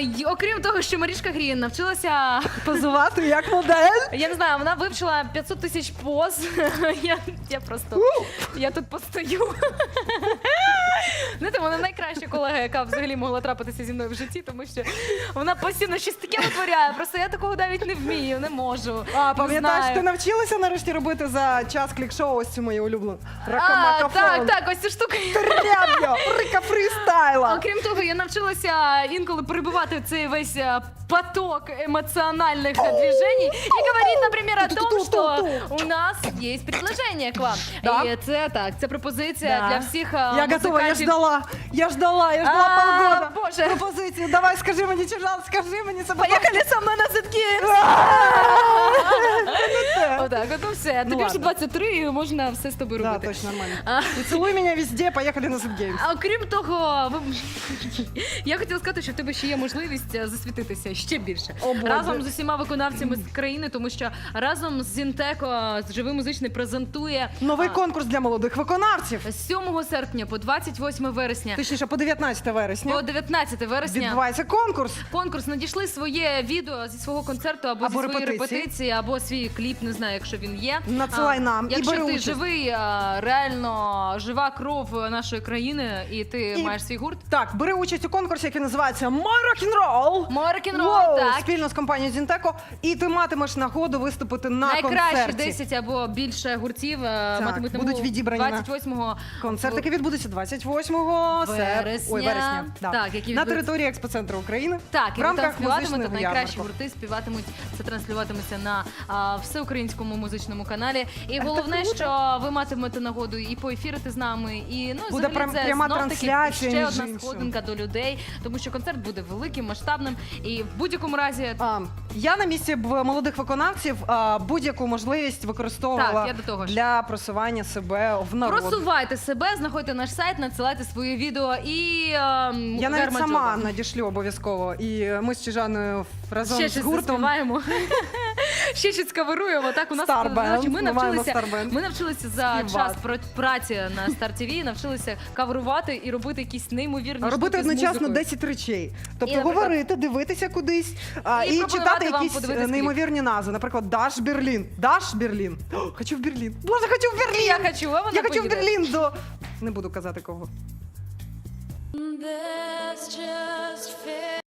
й- окрім того, що Марішка Грін навчилася, Позувати як модель. я не знаю, вона вивчила 500 тисяч поз. Я, я просто я тут постою. Знаєте, вона найкраща колега, яка взагалі могла трапитися зі мною в житті, тому що вона постійно щось таке витворяє. Просто я такого навіть не вмію, не можу. А пам'ятаєш, ти навчилася нарешті робити за час клік-шоу ось цю мою улюблену. А, Ракамакафон. так, так, ось ця штука. Тряб'я, рика фрістайла. Окрім того, я навчилася інколи перебивати цей весь е, поток эмоциональных движений и говорить, например, о том, что у нас есть предложение к вам. Да. І це так, це пропозиція Да. для всіх е, Я готова, я музикантів. ждала, я ждала, я ждала А, полгода. Боже. Пропозицію, давай, скажи мені, чужан, скажи мені себе. Поїхали со мной на Це. Отак, от ну все. Ну Тобі вже ладно. 23 і можна все з тобою Да, робити. точно, нормально. Цілуй мене везде, поїхали на Зубгеймс. А окрім того, ви... я хотіла сказати, що в тебе ще є можливість е, засвітитися ще більше О, Боже. разом з усіма виконавцями з країни, тому що разом з Зінтеко живий музичний презентує Новий а, конкурс для молодих виконавців. з 7 серпня по 28 вересня. Точніше, по 19 По вересня 19 вересня відбувається конкурс. конкурс надійшли своє відео зі свого концерту або, Або зі своєї репетиції. репетиції, або свій кліп, не знаю, якщо він є. Надсилай нам і Якщо бери ти участь. живий, а, реально жива кров нашої країни, і ти І- маєш свій гурт. Так, бери участь у конкурсі, який називається рок-н-рол, Воу, так. спільно з компанією Зінтеко. І ти матимеш нагоду виступити на Найкращі концерті. 10 або більше гуртів е, матимуть будуть відібрані на 28-го Концерт, який відбудеться 28 Вересня. Ой, вересня. Да. Так, який на відбудеться- території експоцентру України. Так, і в рамках транслюватимете музичного найкращі ярмарку. гурти, співатимуть. Це транслюватиметься на а, всеукраїнському музичному каналі. І головне, що ви матимете нагоду і поефірити з нами, і ну Буде взагалі прям- це пряма трансляція, ще між одна іншим. сходинка до людей, тому що концерт буде великим, масштабним. І в будь-якому разі А, я на місці б молодих виконавців а, будь-яку можливість використовувала Так, я до того ж. для просування себе в народ. просувайте себе, знаходьте наш сайт, надсилайте свої відео і ем, Я навіть сама Джоба. надішлю обов'язково. І ми з Чижаною разом Ще з щось гуртом. заспіваємо. Ще щось каверуємо. Так у нас Star Band. ми навчилися. Star Band. Ми навчилися за Співати. час пра- праці на Star TV, навчилися каверувати і робити якісь неймовірні Робити штуки з одночасно музикою. 10 речей. Тобто І, наприклад, говорити, дивитися кудись а, і і, пропонувати читати вам якісь подивитись е, кліп. неймовірні назви. Наприклад, Даш Берлін. Даш Берлін. О, хочу в Берлін. Боже, хочу в Берлін. Я хочу, а вона Я хочу в поїде. Берлін до. Не буду казати кого. There's just